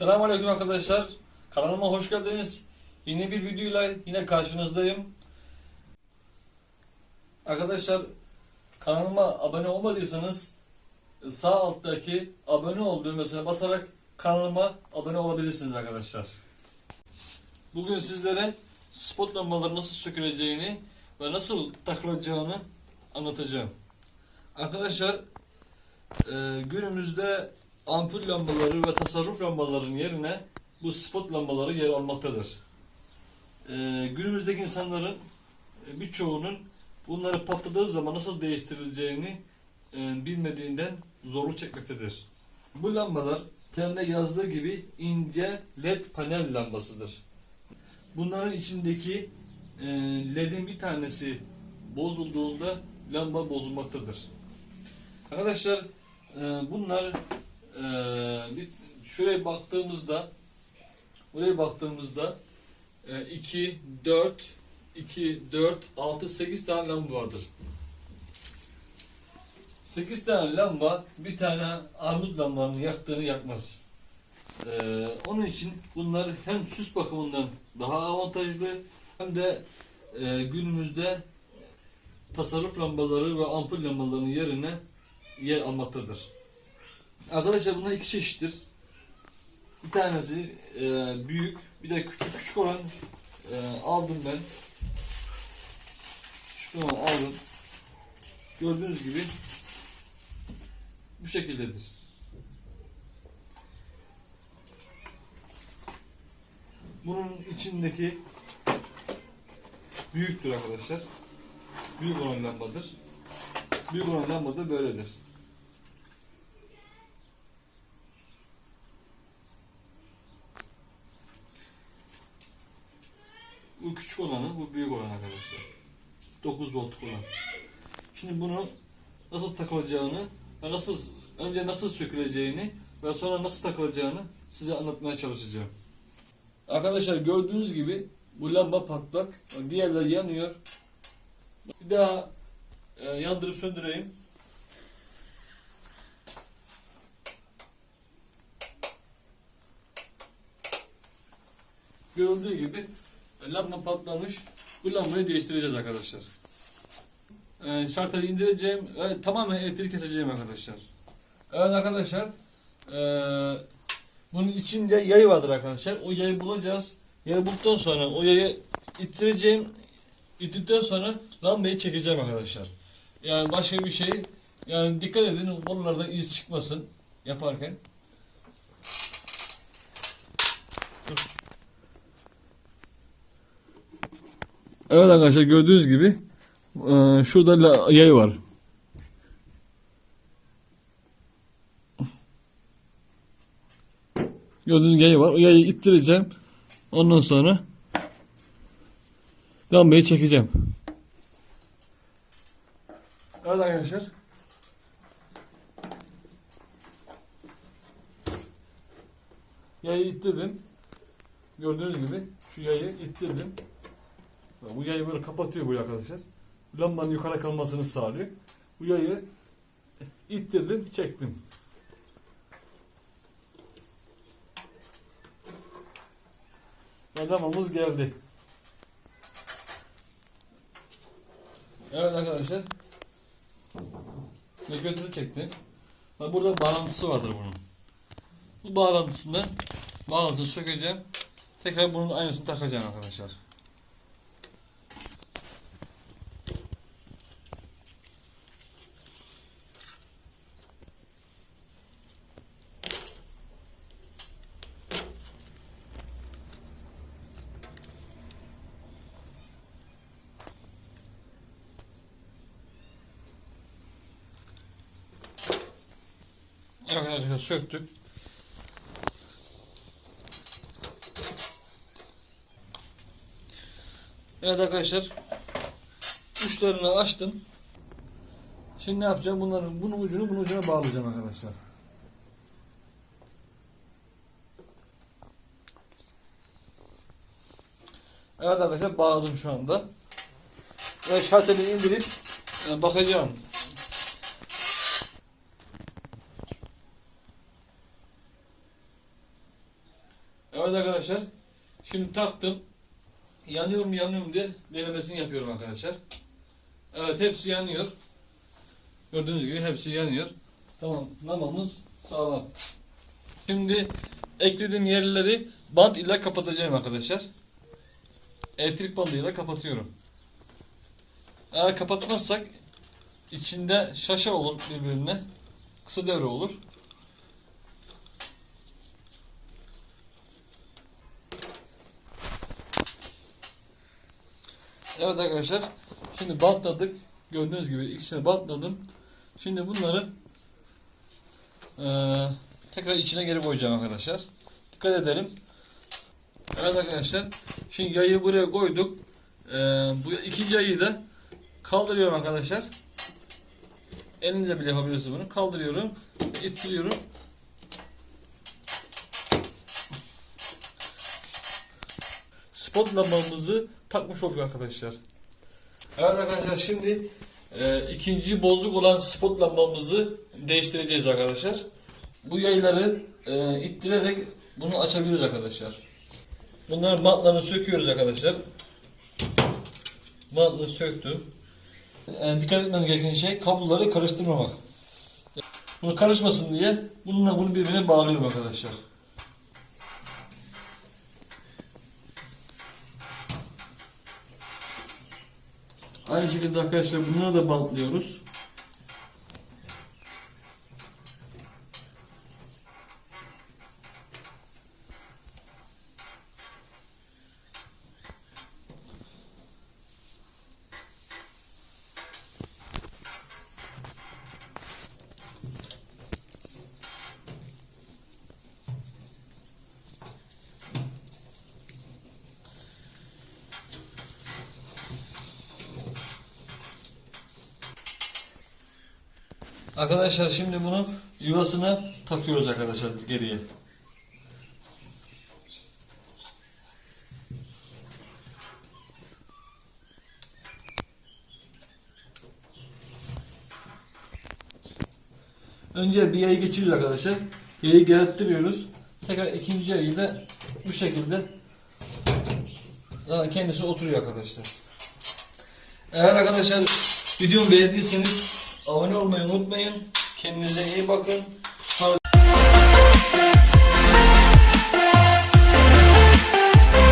Selamünaleyküm arkadaşlar. Kanalıma hoş geldiniz. Yeni bir videoyla yine karşınızdayım. Arkadaşlar kanalıma abone olmadıysanız sağ alttaki abone ol düğmesine basarak kanalıma abone olabilirsiniz arkadaşlar. Bugün sizlere spot lambaları nasıl söküleceğini ve nasıl takılacağını anlatacağım. Arkadaşlar e, günümüzde ampul lambaları ve tasarruf lambaların yerine bu spot lambaları yer almaktadır. E, günümüzdeki insanların e, birçoğunun bunları patladığı zaman nasıl değiştirileceğini e, bilmediğinden zorluk çekmektedir. Bu lambalar teline yazdığı gibi ince led panel lambasıdır. Bunların içindeki e, ledin bir tanesi bozulduğunda lamba bozulmaktadır. Arkadaşlar e, bunlar şuraya baktığımızda buraya baktığımızda e, 2, 4, 2, 4, 6, 8 tane lamba vardır. 8 tane lamba bir tane armut lambanın yaktığını yakmaz. E, onun için bunlar hem süs bakımından daha avantajlı hem de e, günümüzde tasarruf lambaları ve ampul lambalarının yerine yer almaktadır. Arkadaşlar bunlar iki çeşittir. Bir tanesi e, büyük, bir de küçük küçük olan e, aldım ben. Olan aldım. Gördüğünüz gibi bu şekildedir. Bunun içindeki büyüktür arkadaşlar. Büyük olan lambadır. Büyük olan lamba da böyledir. Olanı, bu büyük olan arkadaşlar. 9 voltluk olan. Şimdi bunu nasıl takılacağını ve nasıl önce nasıl söküleceğini ve sonra nasıl takılacağını size anlatmaya çalışacağım. Arkadaşlar gördüğünüz gibi bu lamba patlak. Diğerleri yanıyor. Bir daha e, yandırıp söndüreyim. Görüldüğü gibi lamba patlamış. Bu lambayı değiştireceğiz arkadaşlar. E, şartları indireceğim. ve tamamen elektriği keseceğim arkadaşlar. Evet arkadaşlar. E, bunun içinde yayı vardır arkadaşlar. O yayı bulacağız. Yayı bulduktan sonra o yayı ittireceğim. İttikten sonra lambayı çekeceğim arkadaşlar. Yani başka bir şey yani dikkat edin oralardan iz çıkmasın yaparken. Dur. Evet arkadaşlar gördüğünüz gibi e, şurada yay var. Gördüğünüz yay var. O yayı ittireceğim. Ondan sonra lambayı çekeceğim. Evet arkadaşlar. Yayı ittirdim. Gördüğünüz gibi şu yayı ittirdim. Bu yayı böyle kapatıyor bu arkadaşlar. Lambanın yukarı kalmasını sağlıyor. Bu yayı ittirdim, çektim. Ve lambamız geldi. Evet arkadaşlar. Regülatörü çektim. Burada bağlantısı vardır bunun. Bu bağlantısını bağlantısını sökeceğim. Tekrar bunun aynısını takacağım arkadaşlar. Arkadaşlar söktük. Evet arkadaşlar. Uçlarını açtım. Şimdi ne yapacağım? Bunların bunun ucunu bunun ucuna bağlayacağım arkadaşlar. Evet arkadaşlar bağladım şu anda. Ve şarteli indirip e, bakacağım. Evet arkadaşlar. Şimdi taktım. Yanıyor mu yanıyor mu diye denemesini yapıyorum arkadaşlar. Evet hepsi yanıyor. Gördüğünüz gibi hepsi yanıyor. Tamam namamız sağlam. Şimdi eklediğim yerleri bant ile kapatacağım arkadaşlar. Elektrik bandıyla kapatıyorum. Eğer kapatmazsak içinde şaşa olur birbirine. Kısa devre olur. Evet arkadaşlar. Şimdi bantladık. Gördüğünüz gibi ikisini bantladım. Şimdi bunları eee, tekrar içine geri koyacağım arkadaşlar. Dikkat edelim. Evet arkadaşlar. Şimdi yayı buraya koyduk. Eee, bu ikinci yayı da kaldırıyorum arkadaşlar. Elinizle bile yapabilirsiniz bunu. Kaldırıyorum. ittiriyorum. Spot lambamızı takmış olduk arkadaşlar. Evet arkadaşlar şimdi e, ikinci bozuk olan spot lambamızı değiştireceğiz arkadaşlar. Bu yayları e, ittirerek bunu açabiliriz arkadaşlar. Bunların bantlarını söküyoruz arkadaşlar. Bantını söktüm. E, dikkat etmeniz gereken şey kabloları karıştırmamak. Bunu karışmasın diye bununla bunu birbirine bağlıyorum arkadaşlar. Aynı şekilde arkadaşlar bunları da bantlıyoruz. Arkadaşlar şimdi bunu yuvasına takıyoruz arkadaşlar geriye. Önce bir yayı geçiriyoruz arkadaşlar. Yayı gerittiriyoruz. Tekrar ikinci yayı da bu şekilde kendisi oturuyor arkadaşlar. Eğer arkadaşlar videomu beğendiyseniz abone olmayı unutmayın. Kendinize iyi bakın.